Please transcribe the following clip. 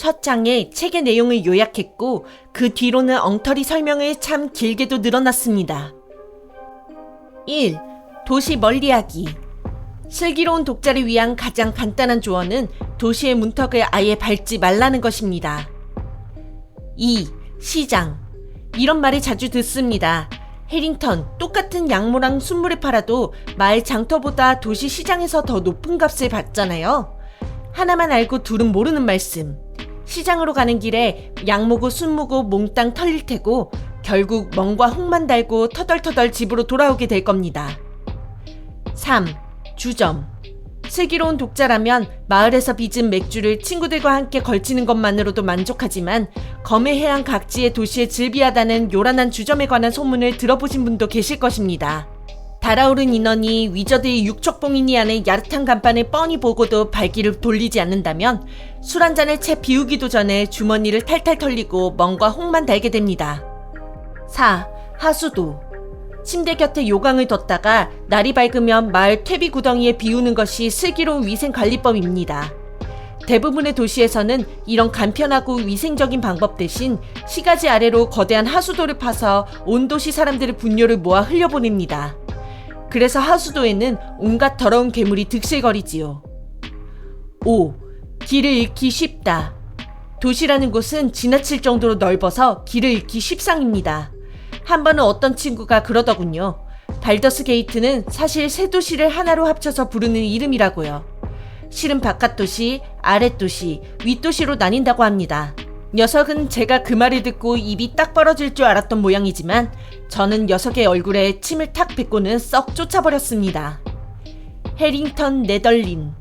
첫 장에 책의 내용을 요약했고 그 뒤로는 엉터리 설명을 참 길게도 늘어났습니다. 1. 도시 멀리하기 슬기로운 독자를 위한 가장 간단한 조언은 도시의 문턱을 아예 밟지 말라는 것입니다. 2. 시장 이런 말을 자주 듣습니다. 해링턴 똑같은 양모랑 순물을 팔아도 마을 장터보다 도시 시장에서 더 높은 값을 받잖아요. 하나만 알고 둘은 모르는 말씀. 시장으로 가는 길에 양모고 순모고 몽땅 털릴 테고 결국 멍과 홍만 달고 터덜터덜 집으로 돌아오게 될 겁니다. 3. 주점. 슬기로운 독자라면 마을에서 빚은 맥주를 친구들과 함께 걸치는 것만으로도 만족하지만 검의 해안 각지의 도시에 즐비하다는 요란한 주점에 관한 소문을 들어보신 분도 계실 것입니다. 달아오른 인원이 위저드의 육척봉인이 하는 야릇한 간판을 뻔히 보고도 발길을 돌리지 않는다면 술 한 잔을 채 비우기도 전에 주머니를 탈탈 털리고 멍과 홍만 달게 됩니다. 4. 하수도. 침대 곁에 요강을 뒀다가 날이 밝으면 마을 퇴비 구덩이에 비우는 것이 슬기로운 위생관리법입니다. 대부분의 도시에서는 이런 간편하고 위생적인 방법 대신 시가지 아래로 거대한 하수도를 파서 온 도시 사람들의 분뇨를 모아 흘려보냅니다. 그래서 하수도에는 온갖 더러운 괴물이 득실거리지요. 5. 길을 잃기 쉽다. 도시라는 곳은 지나칠 정도로 넓어서 길을 잃기 쉽상입니다. 한 번은 어떤 친구가 그러더군요. 발더스 게이트는 사실 세 도시를 하나로 합쳐서 부르는 이름이라고요. 실은 바깥 도시, 아랫 도시, 윗 도시로 나뉜다고 합니다. 녀석은 제가 그 말을 듣고 입이 딱 벌어질 줄 알았던 모양이지만 저는 녀석의 얼굴에 침을 탁 뱉고는 썩 쫓아버렸습니다. 해링턴 네덜린